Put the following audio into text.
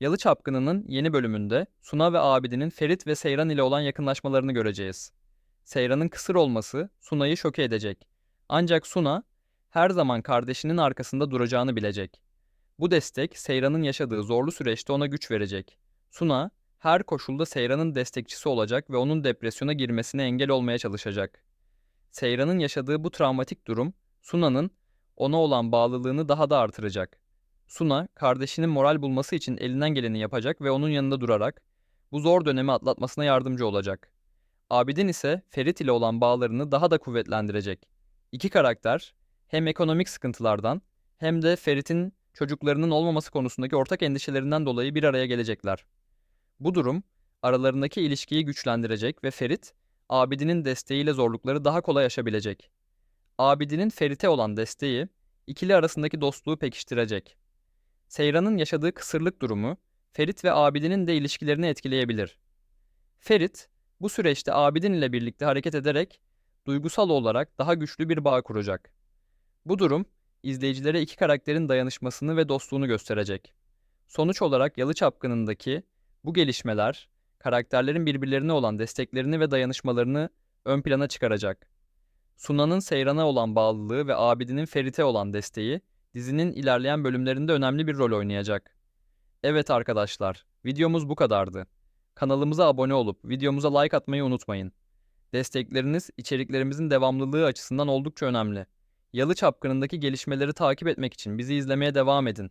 Yalı Çapkını'nın yeni bölümünde Suna ve Abidin'in Ferit ve Seyran ile olan yakınlaşmalarını göreceğiz. Seyran'ın kısır olması Suna'yı şoke edecek. Ancak Suna her zaman kardeşinin arkasında duracağını bilecek. Bu destek Seyran'ın yaşadığı zorlu süreçte ona güç verecek. Suna her koşulda Seyran'ın destekçisi olacak ve onun depresyona girmesine engel olmaya çalışacak. Seyran'ın yaşadığı bu travmatik durum Suna'nın ona olan bağlılığını daha da artıracak. Suna, kardeşinin moral bulması için elinden geleni yapacak ve onun yanında durarak bu zor dönemi atlatmasına yardımcı olacak. Abidin ise Ferit ile olan bağlarını daha da kuvvetlendirecek. İki karakter hem ekonomik sıkıntılardan hem de Ferit'in çocuklarının olmaması konusundaki ortak endişelerinden dolayı bir araya gelecekler. Bu durum aralarındaki ilişkiyi güçlendirecek ve Ferit, Abidin'in desteğiyle zorlukları daha kolay aşabilecek. Abidin'in Ferit'e olan desteği ikili arasındaki dostluğu pekiştirecek. Seyran'ın yaşadığı kısırlık durumu Ferit ve Abidin'in de ilişkilerini etkileyebilir. Ferit bu süreçte Abidin ile birlikte hareket ederek duygusal olarak daha güçlü bir bağ kuracak. Bu durum izleyicilere iki karakterin dayanışmasını ve dostluğunu gösterecek. Sonuç olarak Yalı Çapkını'ndaki bu gelişmeler karakterlerin birbirlerine olan desteklerini ve dayanışmalarını ön plana çıkaracak. Suna'nın Seyran'a olan bağlılığı ve Abidin'in Ferit'e olan desteği dizinin ilerleyen bölümlerinde önemli bir rol oynayacak. Evet arkadaşlar, videomuz bu kadardı. Kanalımıza abone olup videomuza like atmayı unutmayın. Destekleriniz içeriklerimizin devamlılığı açısından oldukça önemli. Yalı Çapkını'ndaki gelişmeleri takip etmek için bizi izlemeye devam edin.